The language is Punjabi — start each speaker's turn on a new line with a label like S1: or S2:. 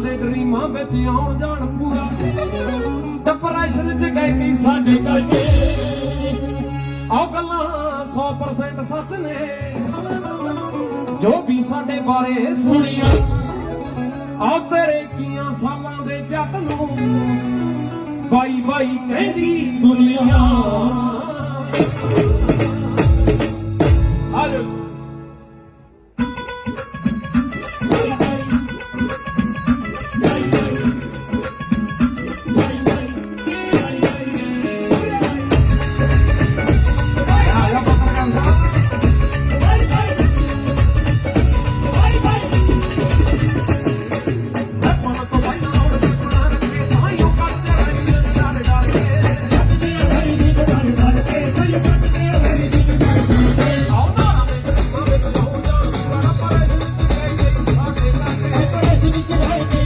S1: ਦੇ ਡਰੀਮਾਂ ਵਿੱਚ ਆਉਣ ਜਾਣ ਪੂਰਾ। ਡਿਪਰੈਸ਼ਨ ਚ ਗਏ ਸਾਡੇ ਕਰਕੇ। ਆਹ ਗੱਲਾਂ 100% ਸੱਚ ਨੇ। ਜੋ ਵੀ ਸਾਡੇ ਬਾਰੇ ਸੁਣੀਆਂ ਆ ਤੇਰੇ ਕੀਆਂ ਸਾਲਾਂ ਦੇ ਜੱਟ ਨੂੰ ਬਾਈ ਬਾਈ ਕਹਿੰਦੀ ਦੁਨੀਆ। ਆਜੋ ਵਿੱਚ ਕੰਮਾਂ